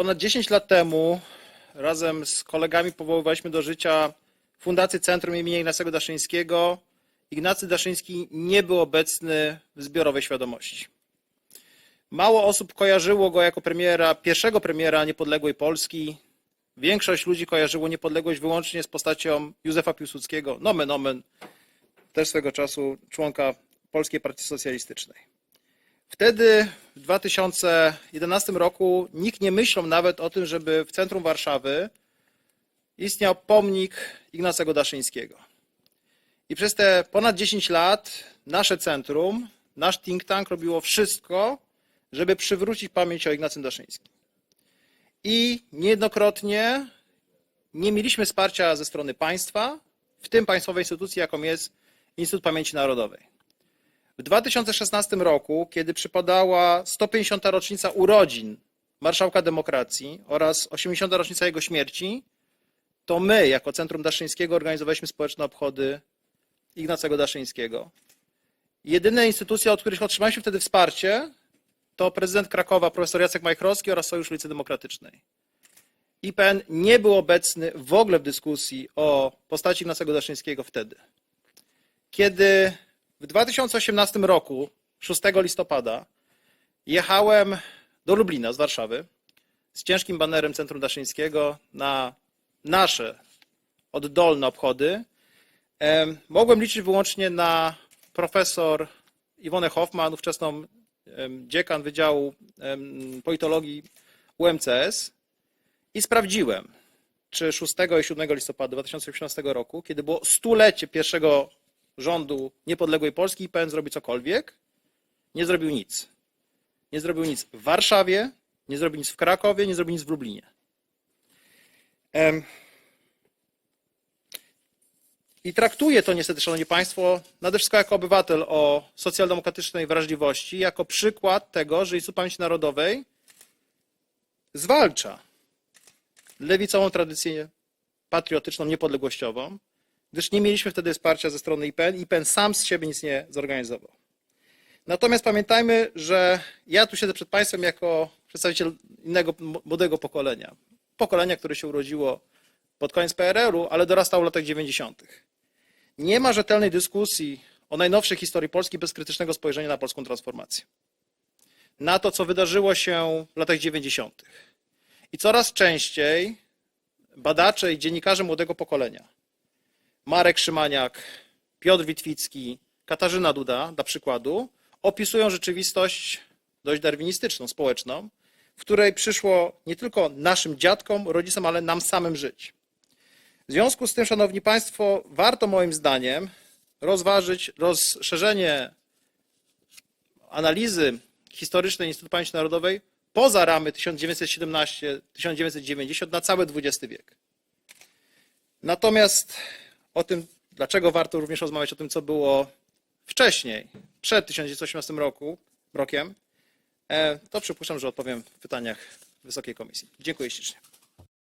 Ponad 10 lat temu razem z kolegami powoływaliśmy do życia Fundację Centrum imienia Ignacego Daszyńskiego. Ignacy Daszyński nie był obecny w zbiorowej świadomości. Mało osób kojarzyło go jako premiera, pierwszego premiera niepodległej Polski. Większość ludzi kojarzyło niepodległość wyłącznie z postacią Józefa Piłsudskiego, nomen omen, też swego czasu członka Polskiej Partii Socjalistycznej. Wtedy, w 2011 roku, nikt nie myślał nawet o tym, żeby w centrum Warszawy istniał pomnik Ignacego Daszyńskiego. I przez te ponad 10 lat nasze centrum, nasz think tank robiło wszystko, żeby przywrócić pamięć o Ignacym Daszyńskim. I niejednokrotnie nie mieliśmy wsparcia ze strony państwa, w tym państwowej instytucji, jaką jest Instytut Pamięci Narodowej. W 2016 roku, kiedy przypadała 150. rocznica urodzin marszałka demokracji oraz 80. rocznica jego śmierci, to my, jako Centrum Daszyńskiego, organizowaliśmy społeczne obchody Ignacego Daszyńskiego. Jedyne instytucje, od których otrzymaliśmy wtedy wsparcie, to prezydent Krakowa, profesor Jacek Majchrowski oraz Sojusz Ulicy Demokratycznej. IPN nie był obecny w ogóle w dyskusji o postaci Ignacego Daszyńskiego wtedy. Kiedy w 2018 roku, 6 listopada, jechałem do Lublina z Warszawy z ciężkim banerem Centrum Daszyńskiego na nasze oddolne obchody. Em, Mogłem liczyć wyłącznie na profesor Iwonę Hoffman, ówczesną dziekan Wydziału Politologii UMCS i sprawdziłem, czy 6 i 7 listopada 2018 roku, kiedy było stulecie pierwszego rządu niepodległej Polski, IPN zrobi cokolwiek. Nie zrobił nic. Nie zrobił nic w Warszawie, nie zrobił nic w Krakowie, nie zrobił nic w Lublinie. I traktuję to niestety, Szanowni Państwo, nade wszystko jako obywatel o socjaldemokratycznej wrażliwości, jako przykład tego, że Instytut Pamięci Narodowej zwalcza lewicową tradycję patriotyczną, niepodległościową, gdyż nie mieliśmy wtedy wsparcia ze strony IPN. IPN sam z siebie nic nie zorganizował. Natomiast pamiętajmy, że ja tu siedzę przed Państwem jako przedstawiciel innego młodego pokolenia. Pokolenia, które się urodziło pod koniec PRL-u, ale dorastało w latach 90. Nie ma rzetelnej dyskusji o najnowszej historii Polski bez krytycznego spojrzenia na polską transformację. Na to, co wydarzyło się w latach 90. I coraz częściej badacze i dziennikarze młodego pokolenia Marek Szymaniak, Piotr Witwicki, Katarzyna Duda, dla przykładu, opisują rzeczywistość dość darwinistyczną, społeczną, w której przyszło nie tylko naszym dziadkom, rodzicom, ale nam samym żyć. W związku z tym, Szanowni Państwo, warto moim zdaniem rozważyć rozszerzenie analizy historycznej Instytutu Pamięci Narodowej poza ramy 1917-1990 na cały XX wiek. Natomiast o tym, dlaczego warto również rozmawiać o tym, co było wcześniej, przed 1918 roku, rokiem, e, to przypuszczam, że odpowiem w pytaniach Wysokiej Komisji. Dziękuję ślicznie.